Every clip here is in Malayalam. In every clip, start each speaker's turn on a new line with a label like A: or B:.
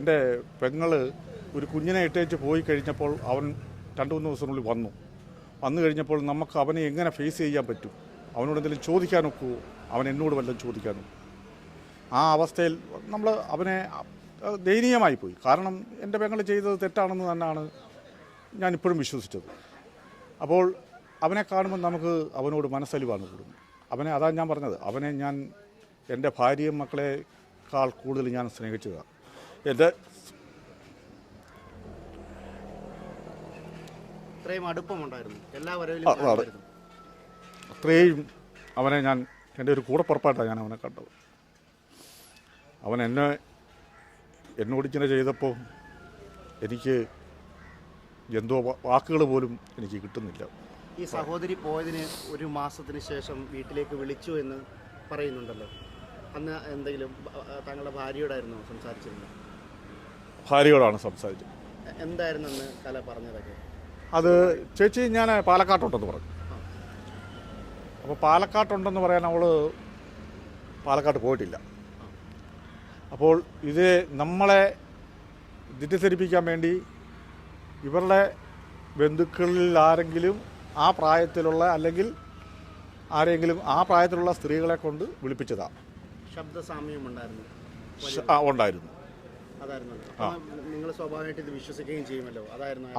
A: എന്റെ പെങ്ങൾ ഒരു കുഞ്ഞിനെ ഇട്ടേച്ച് പോയി കഴിഞ്ഞപ്പോൾ അവൻ രണ്ട് മൂന്ന് ദിവസത്തിനുള്ളിൽ വന്നു. വന്നു കഴിഞ്ഞപ്പോൾ നമുക്ക് അവനെ എങ്ങനെ ഫേസ് ചെയ്യാൻ പറ്റും? അവനോട് എന്തെങ്കിലും ചോദിക്കാനൊക്കുമോ അവൻ എന്നോട് വല്ലതും ചോദിക്കാനോ ആ അവസ്ഥയിൽ നമ്മൾ അവനെ ദയനീയമായി പോയി. കാരണം എന്റെ പെങ്ങൾ ചെയ്തത് തെറ്റാണെന്ന് തന്നെയാണ് ഞാൻ ഇപ്പോഴും വിശ്വസിച്ചത്. അപ്പോൾ അവനെ കാണുമ്പോൾ നമുക്ക് അവനോട് മനസ്സലിവാണ് കൂടുന്നത് അവനെ അതാണ് ഞാൻ പറഞ്ഞത്. അവനെ ഞാൻ എന്റെ ഭാര്യയും മക്കളെക്കാൾ കൂടുതൽ ഞാൻ സ്നേഹിച്ചതാണ് എന്റെ
B: ഇത്രയും അടുപ്പമുണ്ടായിരുന്നു. എല്ലാ വരവിലും
A: അത്രയും അവനെ ഞാൻ എന്റെ ഒരു കൂടപ്പുറപ്പായിട്ടാണ് ഞാൻ അവനെ കണ്ടത്. അവൻ എന്നെ എന്നോട് ഇങ്ങനെ ചെയ്തപ്പോൾ എനിക്ക് എന്തോ വാക്കുകൾ പോലും എനിക്ക് കിട്ടുന്നില്ല.
B: ഈ സഹോദരി പോയതിന് ഒരു മാസത്തിന് ശേഷം വീട്ടിലേക്ക് വിളിച്ചു എന്ന് പറയുന്നുണ്ടല്ലോ. അന്ന് എന്തെങ്കിലും താങ്കളുടെ ഭാര്യയോടായിരുന്നു സംസാരിച്ചിരുന്നത്.
A: ഭാര്യയോടാണ് സംസാരിച്ചത്.
B: എന്തായിരുന്നു കല പറഞ്ഞതൊക്കെ?
A: അത് ചേച്ചി ഞാൻ പാലക്കാട്ടുണ്ടെന്ന് പറഞ്ഞു. അപ്പോൾ പാലക്കാട്ടുണ്ടെന്ന് പറയാൻ അവൾ പാലക്കാട്ട് പോയിട്ടില്ല. അപ്പോൾ ഇത് നമ്മളെ തെറ്റിദ്ധരിപ്പിക്കാൻ വേണ്ടി ഇവരുടെ ബന്ധുക്കളിൽ ആരെങ്കിലും ആ പ്രായത്തിലുള്ള അല്ലെങ്കിൽ ആരെങ്കിലും ആ പ്രായത്തിലുള്ള സ്ത്രീകളെ കൊണ്ട് വിളിപ്പിച്ചതാണ്
B: ശബ്ദസാമ്യം ഉണ്ടായിരുന്നു
A: ആ, ഉണ്ടായിരുന്നു.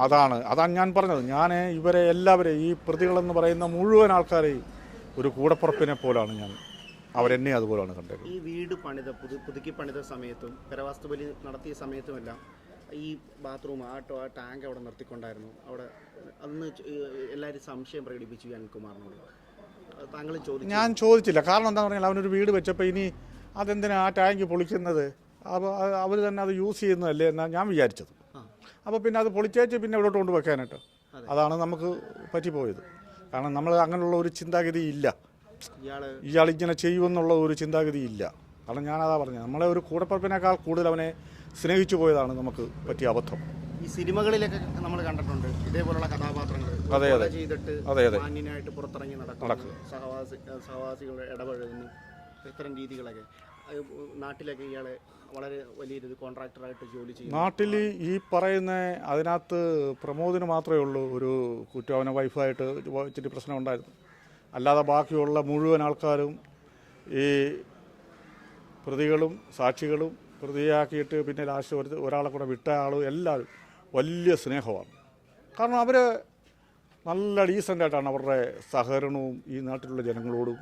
A: അതാണ്. അതാണ് ഞാൻ പറഞ്ഞത്. ഞാൻ ഇവരെ എല്ലാവരെയും ഈ പ്രതികളെന്ന് പറയുന്ന മുഴുവൻ ആൾക്കാരെയും ഒരു കൂടപ്പുറപ്പിനെ പോലാണ് ഞാൻ. അവരെന്നെ അതുപോലാണ് കണ്ടത്
B: ഈ വീട് പണിത പുതു പുതുക്കി പണിത സമയത്തും കരവാസ്തു ബലി നടത്തിയ സമയത്തുമെല്ലാം ഈ ബാത്റൂം ആട്ടോ ആ ടാങ്ക് അവിടെ നിർത്തിക്കൊണ്ടായിരുന്നു. അവിടെ അന്ന് എല്ലാവരും സംശയം പ്രകടിപ്പിച്ചു അനിൽകുമാറിനോട്. താങ്കൾ ചോദിച്ചു.
A: ഞാൻ ചോദിച്ചില്ല. കാരണം എന്താ പറഞ്ഞാൽ അവനൊരു വീട് വെച്ചപ്പോൾ ഇനി അതെന്തിനാ ആ ടാങ്ക് പൊളിക്കുന്നത്? അപ്പോൾ അവർ തന്നെ അത് യൂസ് ചെയ്യുന്നതല്ലേ എന്നാണ് ഞാൻ വിചാരിച്ചത്. അപ്പോൾ പിന്നെ അത് പൊളിച്ചേച്ച് പിന്നെ ഇവിടോട്ട് കൊണ്ട് വെക്കാനായിട്ട്. അതാണ് നമുക്ക് പറ്റിപ്പോയത്. കാരണം നമ്മൾ അങ്ങനെയുള്ള ഒരു ചിന്താഗതി ഇല്ല. ഇയാൾ ഇങ്ങനെ ചെയ്യുമെന്നുള്ള ഒരു ചിന്താഗതി ഇല്ല. കാരണം ഞാനതാ പറഞ്ഞത് നമ്മളെ ഒരു കൂടപ്പറപ്പിനേക്കാൾ കൂടുതൽ അവനെ സ്നേഹിച്ചു പോയതാണ് നമുക്ക് പറ്റിയ അബദ്ധം.
B: ഈ സിനിമകളിലൊക്കെ നമ്മൾ കണ്ടിട്ടുണ്ട്. ഇതേപോലുള്ള കഥാപാത്രങ്ങൾ
A: അതെ, അതെ.
B: ചെയ്തിട്ട്. മാന്യനായിട്ട് പുറത്തിറങ്ങി നടക്കുന്നു. സഹവാസി സഹവാസികൾ ഇടപഴകുന്നു. ഇത്തരം രീതികളൊക്കെ. നാട്ടിലൊക്കെ ഇയാളെ വളരെ വലിയൊരു കോൺട്രാക്ടറായിട്ട് ജോലി ചെയ്യും
A: നാട്ടിൽ ഈ പറയുന്ന അതിനകത്ത് പ്രമോദിന് മാത്രമേ ഉള്ളൂ ഒരു കുറ്റം. അവനെ വൈഫായിട്ട് ഇച്ചിരി പ്രശ്നം ഉണ്ടായിരുന്നു. അല്ലാതെ ബാക്കിയുള്ള മുഴുവൻ ആൾക്കാരും ഈ പ്രതികളും സാക്ഷികളും പ്രതിയാക്കിയിട്ട് പിന്നെ ലാസ്റ്റ് ഒരു ഒരാളെ കൂടെ വിട്ട ആളും എല്ലാവരും വലിയ സ്നേഹമാണ്. കാരണം അവർ നല്ല ഡീസന്റായിട്ടാണ് അവരുടെ സഹകരണവും ഈ നാട്ടിലുള്ള ജനങ്ങളോടും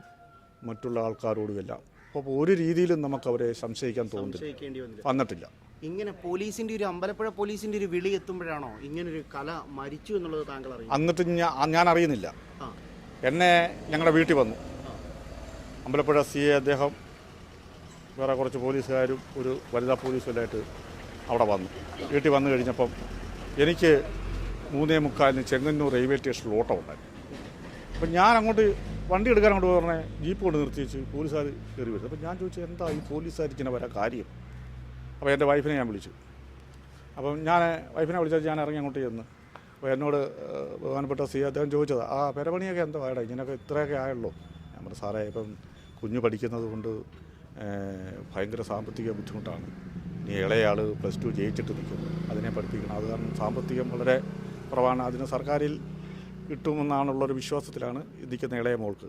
A: മറ്റുള്ള ആൾക്കാരോടുമില്ല. അപ്പോൾ ഒരു രീതിയിലും നമുക്ക് അവരെ സംശയിക്കാൻ തോന്നുന്നില്ല. വന്നിട്ടില്ല.
B: ഇങ്ങനെ പോലീസിന്റെ ഒരു അമ്പലപ്പുഴ പോലീസിന്റെ ഒരു വിളി എത്തുമ്പോഴാണോ ഇങ്ങനൊരു കല മരിച്ചു എന്നുള്ളത് താങ്കൾ അറിയും
A: എന്നിട്ട് ഞാൻ ഞാൻ അറിയുന്നില്ല. എന്നെ ഞങ്ങളുടെ വീട്ടിൽ വന്നു. അമ്പലപ്പുഴ സി എ അദ്ദേഹം വേറെ കുറച്ച് പോലീസുകാരും ഒരു വനിതാ പോലീസുമായിട്ട് അവിടെ വന്നു. വീട്ടിൽ വന്നു കഴിഞ്ഞപ്പം എനിക്ക് മൂന്നേ മുക്കാലിന് ചെങ്ങന്നൂർ റെയിൽവേ സ്റ്റേഷനിൽ ഓട്ടം ഉണ്ടായി അപ്പം ഞാൻ അങ്ങോട്ട് വണ്ടി എടുക്കാൻ കൊണ്ട് പറഞ്ഞേ ജീപ്പ് കൊണ്ട് നിർത്തി വെച്ച് പോലീസുകാർ കയറി വരുന്നത് അപ്പം ഞാൻ ചോദിച്ചു എന്താ ഈ പോലീസുകാർ ഇങ്ങനെ വരാൻ കാര്യം? അപ്പോൾ എന്റെ വൈഫിനെ ഞാൻ വിളിച്ചു. അപ്പം ഞാൻ വൈഫിനെ വിളിച്ചാൽ ഞാൻ ഇറങ്ങി അങ്ങോട്ട് ചെന്ന്. അപ്പോൾ എന്നോട് ബഹുമാനപ്പെട്ട സി അദ്ദേഹം ചോദിച്ചത് ആ പെരപണിയൊക്കെ എന്താ? വേണ്ട ഇങ്ങനെയൊക്കെ ഇത്രയൊക്കെ ആയുള്ളൂ. ഞാൻ പറഞ്ഞു സാറേ ഇപ്പം കുഞ്ഞ് പഠിക്കുന്നത് കൊണ്ട് ഭയങ്കര സാമ്പത്തിക ബുദ്ധിമുട്ടാണ്. ഇനി ഇളയാൾ പ്ലസ് ടു ജയിച്ചിട്ട് നിൽക്കുന്നു. അതിനെ പഠിപ്പിക്കണം. അത് കാരണം സാമ്പത്തികം വളരെ കുറവാണ്. അതിന് സർക്കാരിൽ കിട്ടുമെന്നാണുള്ളൊരു വിശ്വാസത്തിലാണ് നിൽക്കുന്ന ഇളയ മോൾക്ക്.